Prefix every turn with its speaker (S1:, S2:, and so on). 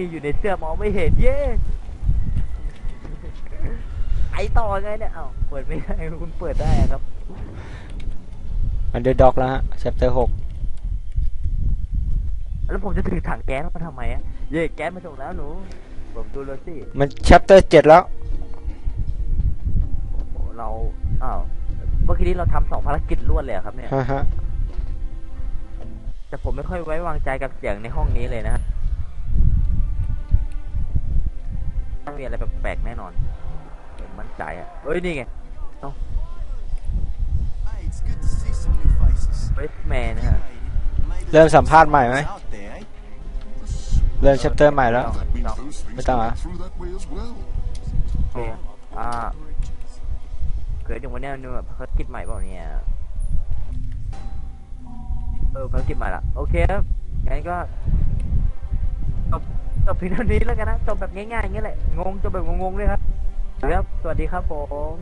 S1: ที่อยู่ในเสื้อมองไม่เห็นเย้ไอต่อไงเนี่ยเอ้าเปิดไม่ได้คุณเปิดได้อะครับ
S2: อันเดอร์ด็อกแล้วฮะ chapter หก
S1: แล้วผมจะถือถังแก๊สมาทำไมอะเย่แก๊สมาส่งแล้วหนูเปิดประตูเลยสิ
S2: มัน chapter เจ็ดแล้ว
S1: โอ้เราอ้าวเมื่อกี้นี้เราทำสองภารกิจรวดเลยอะครับเนี่ย
S2: ฮะฮะ
S1: แต่ผมไม่ค่อยไว้วางใจกับเสียงในห้องนี้เลยนะ มีอะไรแปลกๆแน่นอนผมมั่นใจอะเอ้ยนี่ไง
S3: Hey, it's good to see some new faces.
S1: เวสแมนนะฮะ
S3: Maybe
S2: เริ่มสัมภาษณ์ใหม่ไหม
S3: out there, eh?
S2: เริ่ม chapter ใหม่แล้ว
S1: ต้อง
S4: means
S1: ต้อง
S4: those things
S2: But don't
S4: go
S2: I?
S4: through that way as well.
S1: โอเคอ่าเกิดอย่างวันเนี้ยนึกว่าภารกิจใหม่เปล่าเนี่ยเออภารกิจใหม่ละโอเคครับงั้นก็จบ จบเพียงเท่านี้แล้วกันนะจบแบบง่ายๆอย่างเงี้ยแหละงงจบแบบงงๆเลยครับครับ สวัสดีครับผม